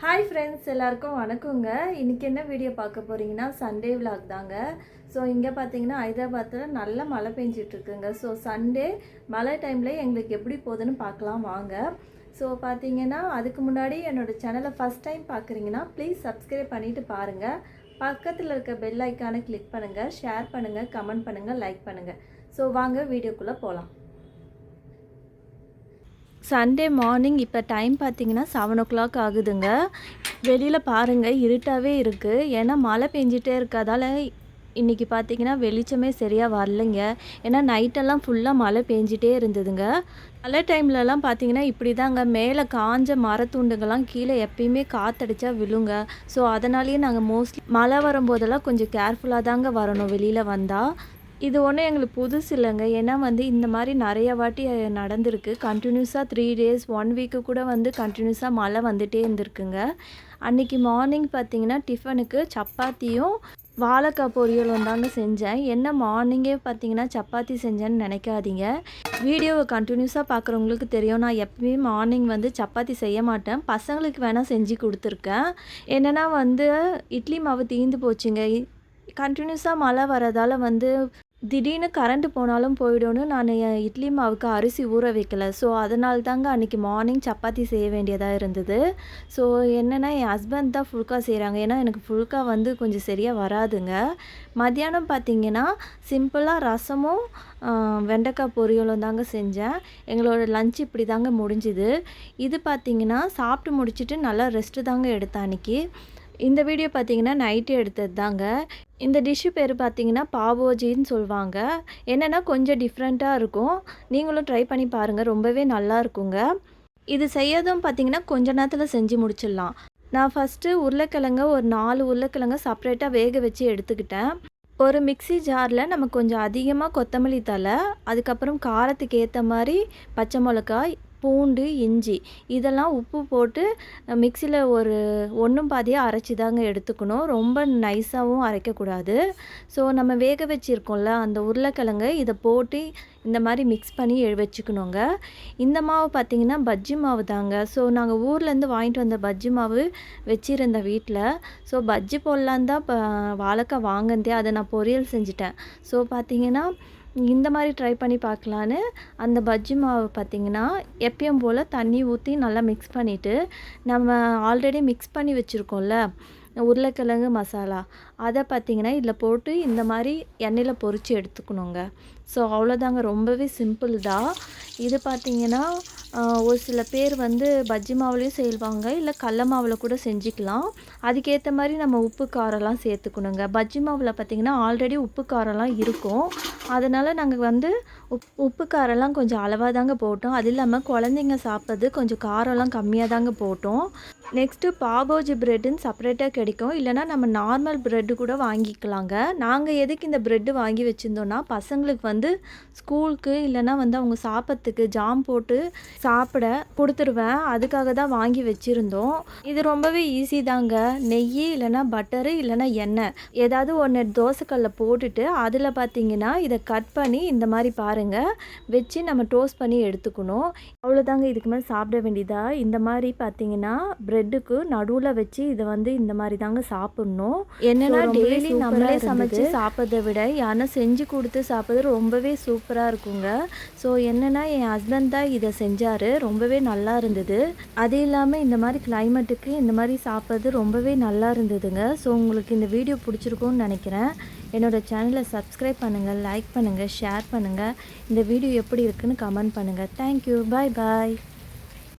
Hi friends எல்லாருக்கும் வணக்கங்க. இன்றைக்கி என்ன வீடியோ பார்க்க போகிறீங்கன்னா சண்டே விலாக் தாங்க. ஸோ இங்கே பார்த்தீங்கன்னா ஹைதராபாத்தில் நல்ல மழை பெஞ்சிட்ருக்குங்க. ஸோ சண்டே மழை டைமில் எங்களுக்கு எப்படி போகுதுன்னு பார்க்கலாம் வாங்க. ஸோ பார்த்தீங்கன்னா அதுக்கு முன்னாடி என்னோட சேனலை ஃபஸ்ட் டைம் பார்க்குறீங்கன்னா ப்ளீஸ் சப்ஸ்கிரைப் பண்ணிவிட்டு பாருங்கள் பக்கத்தில் இருக்க பெல் ஐக்கானை கிளிக் பண்ணுங்கள் ஷேர் பண்ணுங்கள் கமெண்ட் பண்ணுங்கள் லைக் பண்ணுங்கள் ஸோ வாங்க வீடியோக்குள்ளே போகலாம் சண்டே மார்னிங் இப்போ டைம் பார்த்தீங்கன்னா செவன் ஓ கிளாக் ஆகுதுங்க. வெளியில் பாருங்கள் இருட்டாகவே இருக்குது ஏன்னா மழை பெஞ்சிட்டே இருக்கதால இன்றைக்கி பார்த்தீங்கன்னா வெளிச்சமே சரியாக வரலைங்க. ஏன்னா நைட்டெல்லாம் ஃபுல்லாக மழை பெஞ்சிட்டே இருந்ததுங்க. மழை டைம்லலாம் பார்த்தீங்கன்னா இப்படி தாங்க மேலே காஞ்ச மரத்துண்டுங்கள்லாம் கீழே எப்பயுமே காற்றடிச்சா விழுங்க. ஸோ அதனாலேயே நாங்கள் மோஸ்ட்லி மழை வரும்போதெல்லாம் கொஞ்சம் கேர்ஃபுல்லாக தாங்க வரணும் வெளியில் வந்தால் இது ஒன்றும் எங்களுக்கு புதுசு இல்லைங்க. ஏன்னா வந்து இந்த மாதிரி நிறைய வாட்டி நடந்திருக்கு. கண்டினியூஸாக த்ரீ டேஸ் ஒன் வீக்கு கூட வந்து கண்டினியூஸாக மழை வந்துட்டே இருந்திருக்குங்க. அன்றைக்கி மார்னிங் பார்த்தீங்கன்னா டிஃபனுக்கு சப்பாத்தியும் வாழைக்காய் பொரியலும் தாங்க செஞ்சேன். என்ன மார்னிங்கே பார்த்தீங்கன்னா சப்பாத்தி செஞ்சேன்னு நினைக்காதீங்க. வீடியோவை கண்டினியூஸாக பார்க்குறவங்களுக்கு தெரியும். நான் எப்பவுமே மார்னிங் வந்து சப்பாத்தி செய்ய மாட்டேன். பசங்களுக்கு வேணால் செஞ்சு கொடுத்துருக்கேன். என்னென்னா வந்து இட்லி மாவு தீந்து போச்சுங்க. கண்டினியூஸாக மழை வரதால் வந்து திடீர்னு கரண்ட்டு போனாலும் போயிடும்னு நான் என் இட்லி மாவுக்கு அரிசி ஊற வைக்கல. ஸோ அதனால தாங்க அன்றைக்கி மார்னிங் சப்பாத்தி செய்ய வேண்டியதாக இருந்தது. ஸோ என்னென்னா என் ஹஸ்பண்ட் தான் ஃபுல்கா செய்கிறாங்க ஏன்னா எனக்கு ஃபுல்கா வந்து கொஞ்சம் சரியாக வராதுங்க. மத்தியானம் பார்த்தீங்கன்னா சிம்பிளாக ரசமும் வெண்டைக்காய் பொரியலும் தாங்க செஞ்சேன். எங்களோட லஞ்ச் இப்படி தாங்க முடிஞ்சுது. இது பார்த்தீங்கன்னா சாப்பிட்டு முடிச்சுட்டு நல்லா ரெஸ்ட்டு தாங்க எடுத்தேன் அன்றைக்கி இந்த வீடியோ பார்த்தீங்கன்னா நைட்டு எடுத்தது தாங்க. இந்த டிஷ்ஷு பேர் பார்த்தீங்கன்னா பாவோஜின்னு சொல்லுவாங்க என்னென்னா கொஞ்சம் டிஃப்ரெண்ட்டாக இருக்கும். நீங்களும் ட்ரை பண்ணி பாருங்கள் ரொம்பவே நல்லா இருக்குங்க. இது செய்யறதும் பார்த்தீங்கன்னா கொஞ்ச நேரத்தில் செஞ்சு முடிச்சிடலாம். நான் ஃபஸ்ட்டு உருளைக்கிழங்க ஒரு நாலு உருளைக்கிழங்க செப்பரேட்டாக வேக வச்சு எடுத்துக்கிட்டேன். ஒரு மிக்ஸி ஜாரில் நம்ம கொஞ்சம் அதிகமாக கொத்தமல்லி தழை அதுக்கப்புறம் காரத்துக்கு ஏற்ற மாதிரி பச்சை மிளகாய் பூண்டு இஞ்சி இதெல்லாம் உப்பு போட்டு மிக்சியில் ஒரு ஒன்றும் பாதியாக அரைச்சி தாங்க எடுத்துக்கணும். ரொம்ப நைஸாகவும் அரைக்கக்கூடாது. ஸோ நம்ம வேக வச்சுருக்கோம்ல அந்த உருளைக்கிழங்கு இதை போட்டு இந்த மாதிரி மிக்ஸ் பண்ணி எ- வச்சுக்கணுங்க. இந்த மாவு பார்த்திங்கன்னா பஜ்ஜி மாவு தாங்க. ஸோ நாங்கள் ஊர்லேருந்து வாங்கிட்டு வந்த பஜ்ஜி மாவு வச்சுருந்தேன் வீட்டில் ஸோ பஜ்ஜி போடலான் தான் இப்போ வாழைக்காய் வாங்கினதே அதை நான் பொரியல் செஞ்சுட்டேன். ஸோ பார்த்தீங்கன்னா இந்த மாதிரி ட்ரை பண்ணி பார்க்கலான்னு அந்த பஜ்ஜி மாவு பார்த்திங்கன்னா எப்பயும் போல் தண்ணி ஊற்றி நல்லா மிக்ஸ் பண்ணிவிட்டு நம்ம ஆல்ரெடி மிக்ஸ் பண்ணி வச்சுருக்கோம்ல உருளைக்கிழங்கு மசாலா அதை பார்த்திங்கன்னா இதில் போட்டு இந்த மாதிரி எண்ணெயில் பொரித்து எடுத்துக்கணுங்க. ஸோ அவ்வளோதாங்க ரொம்பவே சிம்பிள் தான். இது பார்த்திங்கன்னா ஒரு சில பேர் வந்து பஜ்ஜி மாவுலேயும் செய்வாங்க இல்லை கடல மாவில் கூட செஞ்சுக்கலாம். அதுக்கேற்ற மாதிரி நம்ம உப்பு காரம்லாம் சேர்த்துக்கணுங்க. பஜ்ஜி மாவில் பார்த்திங்கன்னா ஆல்ரெடி உப்பு காரம்லாம் இருக்கும். அதனால் நாங்கள் வந்து உப் உப்பு காரம்லாம் கொஞ்சம் அளவாக தாங்க போட்டோம். அது இல்லாமல் குழந்தைங்க சாப்பிட்றது கொஞ்சம் காரம்லாம் கம்மியாக தாங்க போட்டோம். நெக்ஸ்ட்டு பாபோஜி ப்ரெட்டுன்னு செப்பரேட்டாக கிடைக்கும். இல்லைனா நம்ம நார்மல் ப்ரெட்டு கூட வாங்கிக்கலாங்க. நாங்கள் எதுக்கு இந்த ப்ரெட்டு வாங்கி வச்சுருந்தோன்னா பசங்களுக்கு வந்து ஸ்கூலுக்கு இல்லைனா வந்து அவங்க சாப்பிட்றதுக்கு ஜாம் போட்டு சாப்பிட கொடுத்துருவேன். அதுக்காக தான் வாங்கி வச்சுருந்தோம். இது ரொம்பவே ஈஸி தாங்க. நெய் இல்லைனா பட்டரு இல்லைனா எண்ணெய். ஏதாவது ஒன்று தோசைக்கல்ல போட்டுட்டு அதில் பார்த்தீங்கன்னா இதை கட் பண்ணி இந்த மாதிரி பாருங்கள் வச்சு நம்ம டோஸ்ட் பண்ணி எடுத்துக்கணும். அவ்வளோதாங்க இதுக்கு மேலே சாப்பிட வேண்டியதா? இந்த மாதிரி பார்த்தீங்கன்னா ப்ரெட்டுக்கு நடுவில் வச்சு இதை வந்து இந்த மாதிரி தாங்க சாப்பிட்ணும். என்னன்னா டெய்லி நம்மளே சமைச்சு சாப்பிட்றத விட யாரும் செஞ்சு கொடுத்து சாப்பிட்றது ரொம்பவே சூப்பராக இருக்குங்க. ஸோ என்னன்னா என் ஹஸ்பண்ட் தான் இதை செஞ்சார் ரொம்பவே நல்லா இருந்தது. அது இல்லாமல் இந்த மாதிரி கிளைமேட்டுக்கு இந்த மாதிரி சாப்பிட்றது ரொம்பவே நல்லா இருந்ததுங்க. ஸோ உங்களுக்கு இந்த வீடியோ பிடிச்சிருக்கும்னு நினைக்கிறேன். என்னோட சேனலை சப்ஸ்கிரைப் பண்ணுங்கள் லைக் பண்ணுங்கள் ஷேர் பண்ணுங்கள் இந்த வீடியோ எப்படி இருக்குன்னு கமெண்ட் பண்ணுங்கள் தேங்க்யூ பாய் பாய்